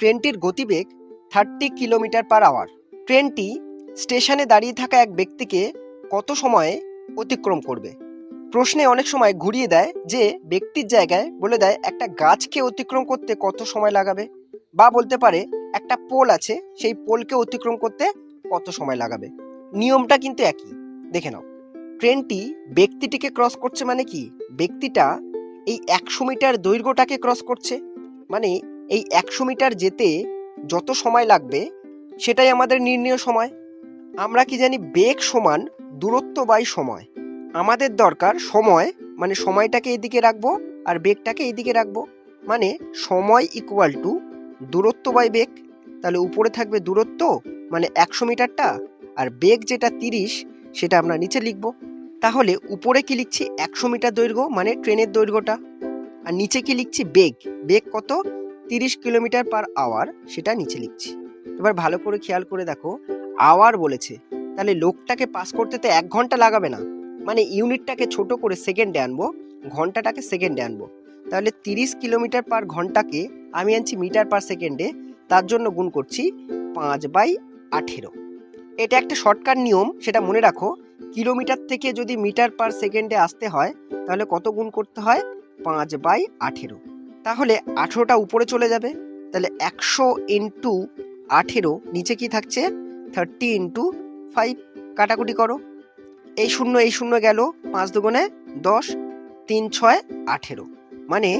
ট্রেনটির গতিবেগ thirty kilometre per hour. ট্রেনটি স্টেশনে দাঁড়িয়ে থাকা এক ব্যক্তিকে কত সময়ে অতিক্রম করবে? প্রশ্নে অনেক সময় ঘুরিয়ে দেয় যে ব্যক্তির জায়গায় বলে দেয়, একটা গাছকে অতিক্রম করতে কত সময় লাগাবে? বা বলতে পারে, একটা পোল আছে, সেই পোলকে অতিক্রম করতে কত সময় লাগাবে? নিয়মটা কিন্তু একই। দেখে নাও। ট্রেনটি ব্যক্তিটিকে ক্রস করছে মানে কি? ব্যক্তিটা এই একশো মিটার দৈর্ঘ্যটাকে ক্রস করছে। মানে এই একশো মিটার যেতে যত সময় লাগবে, সেটাই আমাদের নির্ণয় সময়। আমরা কি জানি বেগ সমান দূরত্ব বাই সময়। আমাদের দরকার সময় মানে সময়টাকে এদিকে রাখব আর বেগটাকে এইদিকে রাখব। মানে সময় ইকুয়াল টু দূরত্ব বাই বেগ। তাহলে উপরে থাকবে দূরত্ব মানে একশো মিটারটা, আর বেগ যেটা তিরিশ, সেটা আমরা নিচে লিখব। তাহলে উপরে কি লিখছি? একশো মিটার দৈর্ঘ্য মানে ট্রেনের দৈর্ঘ্যটা। আর নিচে কি লিখছি? বেগ। বেগ কত? তিরিশ কিলোমিটার পার আওয়ার সেটা নিচে লিখছি। এবার ভালো করে খেয়াল করে দেখো আওয়ার বলেছে, তাহলে লোকটাকে পাস করতে তো এক ঘণ্টা লাগাবে না। মানে ইউনিটটাকে ছোট করে সেকেন্ডে আনব, ঘন্টাটাকে সেকেন্ডে আনব। তাহলে তিরিশ কিলোমিটার পার ঘন্টাকে আমি আনছি মিটার পার সেকেন্ডে তার জন্য গুণ করছি পাঁচ বাই আঠেরো। এটা একটা শর্টকাট নিয়ম, সেটা মনে রাখো, কিলোমিটার থেকে যদি মিটার পার সেকেন্ডে আসতে হয়, তাহলে কত গুণ করতে হয়? পাঁচ বাই আঠেরো। তাহলে আঠেরোটা উপরে চলে যাবে। তাহলে একশো ইন্টু আঠেরো, নিচে কি থাকছে? থার্টি ইন্টু ফাইভ, কাটাকুটি করো। এই শূন্য এই শূন্য গেল পাঁচ দুগুণে দশ, তিন ছয়, আঠেরো। মানে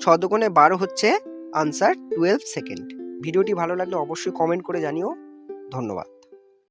ছ দুগুণে বারো হচ্ছে আনসার টুয়েলভ সেকেন্ড। ভিডিওটি ভালো লাগলে অবশ্যই কমেন্ট করে জানিও। ধন্যবাদ।